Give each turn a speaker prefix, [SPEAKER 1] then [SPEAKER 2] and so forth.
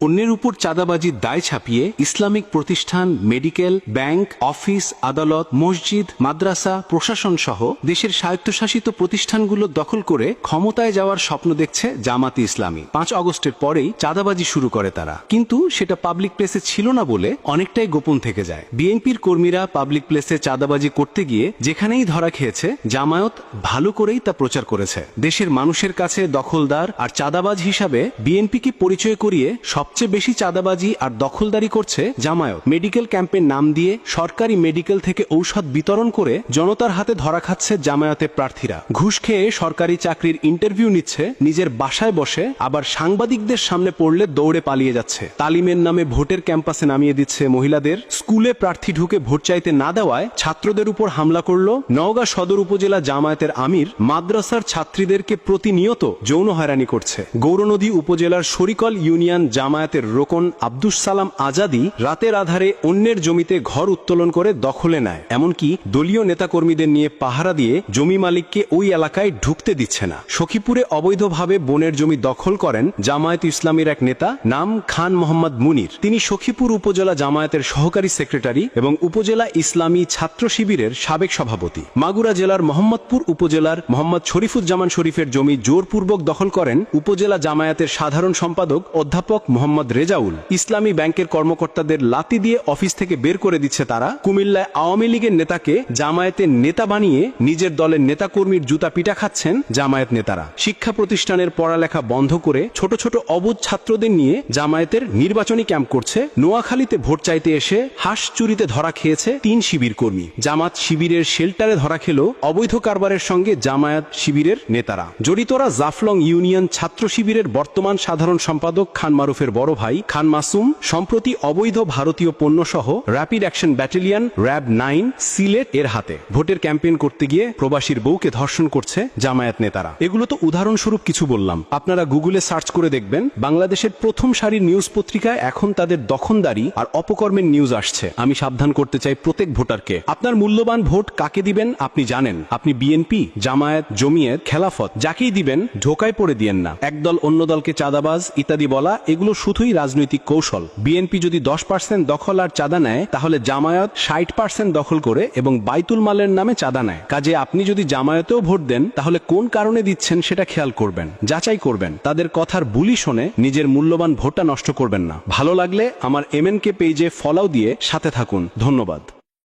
[SPEAKER 1] অন্যের উপর চাঁদাবাজির দায় ছাপিয়ে ইসলামিক প্রতিষ্ঠান, মেডিকেল, ব্যাংক, অফিস, আদালত, মসজিদ, মাদ্রাসা, প্রশাসন সহ দেশের স্বায়ত্তশাসিত প্রতিষ্ঠানগুলো দখল করে ক্ষমতায় যাওয়ার স্বপ্ন দেখছে জামাতি ইসলামী। পাঁচ অগস্টের পরেই চাঁদাবাজি শুরু করে তারা। কিন্তু সেটা পাবলিক প্লেসে ছিল না বলে অনেকটাই গোপন থেকে যায়। বিএনপির কর্মীরা পাবলিক প্লেসে চাঁদাবাজি করতে গিয়ে যেখানেই ধরা খেয়েছে, জামায়াত ভালো করেই তা প্রচার করেছে। দেশের মানুষের কাছে দখলদার আর চাঁদাবাজ হিসাবে বিএনপিকে পরিচয় করিয়ে সবচেয়ে বেশি চাঁদাবাজি আর দখলদারি করছে জামায়াত। মেডিকেল ক্যাম্পের নাম দিয়ে সরকারি মেডিকেল থেকে ঔষধ বিতরণ করে জনতার হাতে ধরা খাচ্ছে জামায়াতের প্রার্থীরা। ঘুষ খেয়ে সরকারি চাকরির ইন্টারভিউ নিচ্ছে, নিজের বাসায় বসে আবার সাংবাদিকদের সামনে পড়লে দৌড়ে পালিয়ে যাচ্ছে। তালিমের নামে ভোটের ক্যাম্পাসে নামিয়ে দিচ্ছে মহিলাদের। স্কুলে প্রার্থী ঢুকে ভোট চাইতে না দেওয়ায় ছাত্রদের উপর হামলা করল নওগাঁ সদর উপজেলা জামায়াতের আমির। মাদ্রাসার ছাত্রীদেরকে প্রতিনিয়ত যৌন হয়রানি করছে। গৌরনদী উপজেলার শরিকল ইউনিয়ন জামায়াতের রোকন আব্দুস সালাম আজাদি রাতের আধারে অন্যের জমিতে ঘর উত্তোলন করে দখলে নেয়। এমনকি দলীয় নেতাকর্মীদের নিয়ে পাহারা দিয়ে জমি মালিককে ওই এলাকায় ঢুকতে দিচ্ছে না। সখীপুরে অবৈধভাবে বনের জমি দখল করেন জামায়াত ইসলামীর এক নেতা নাম খান মোহাম্মদ মুনির। তিনি সখীপুর উপজেলা জামায়াতের সহকারী সেক্রেটারি এবং উপজেলা ইসলামী ছাত্র শিবিরের সাবেক সভাপতি। মাগুরা জেলার মোহাম্মদপুর উপজেলার মোহাম্মদ শরীফুজ্জামান শরীফের জমি জোরপূর্বক দখল করেন উপজেলা জামায়াতের সাধারণ সম্পাদক অধ্যাপক মোহাম্মদ রেজাউল ইসলামী ব্যাংকের কর্মকর্তাদের লাতি দিয়ে অফিস থেকে বের করে দিচ্ছে তারা। কুমিল্লায় আওয়ামী লীগের নেতাকে জামায়াতের নেতা বানিয়ে নিজের দলের নেতাকর্মীর জুতা পিটা খাচ্ছেন জামায়াত নেতারা। শিক্ষা প্রতিষ্ঠানের পড়ালেখা বন্ধ করে ছোট ছোট অবুধ ছাত্রদের নিয়ে জামায়াতের নির্বাচনী ক্যাম্প করছে। নোয়াখালীতে ভোট চাইতে এসে হাঁস চুরিতে ধরা খেয়েছে তিন শিবির কর্মী। জামাত শিবিরের শেল্টারে ধরা খেল অবৈধ কারবারের সঙ্গে জামায়াত শিবিরের নেতারা। জড়িতরা জাফলং ইউনিয়ন ছাত্র শিবিরের বর্তমান সাধারণ সম্পাদক খান মারুফের বড় ভাই খান মাসুম, সম্প্রতি অবৈধ ভারতীয় পণ্য সহ rapid action battalion RAB nine Sylhet এর হাতে। ভোটের ক্যাম্পেইন করতে গিয়ে প্রবাসীর বউকে ধর্ষণ করছে জামায়াত নেতারা। এগুলো তো উদাহরণস্বরূপ কিছু বললাম। আপনারা গুগলে সার্চ করে দেখবেন, বাংলাদেশের প্রথম সারির নিউজ পত্রিকায় এখন তাদের দখনদারি আর অপকর্মের নিউজ আসছে। আমি সাবধান করতে চাই প্রত্যেক ভোটারকে। আপনার মূল্যবান ভোট কাকে দিবেন আপনি জানেন। আপনি বিএনপি জামায়াত, জমিয়ত, খেলাফত, যাকেই দিবেন, ঢোকায় পড়ে দিয়েন না। একদল অন্য দলকে চাঁদাবাজ, ইত্যাদি বলা, এগুলো শুধুই রাজনৈতিক কৌশল। বিএনপি যদি দশ পার্সেন্ট দখল আর চাঁদা নেয়, তাহলে জামায়াত ষাট পার্সেন্ট দখল করে এবং বাইতুল মালের নামে চাঁদা নেয়। কাজে আপনি যদি জামায়াতেও ভোট দেন, তাহলে কোন কারণে দিচ্ছেন সেটা খেয়াল করবেন, যাচাই করবেন। তাদের কথার বুলি শোনে নিজের মূল্যবান ভোটটা নষ্ট করবেন না। ভালো লাগলে আমার এমএনকে পেজে ফলাও দিয়ে সাথে থাকুন। ধন্যবাদ।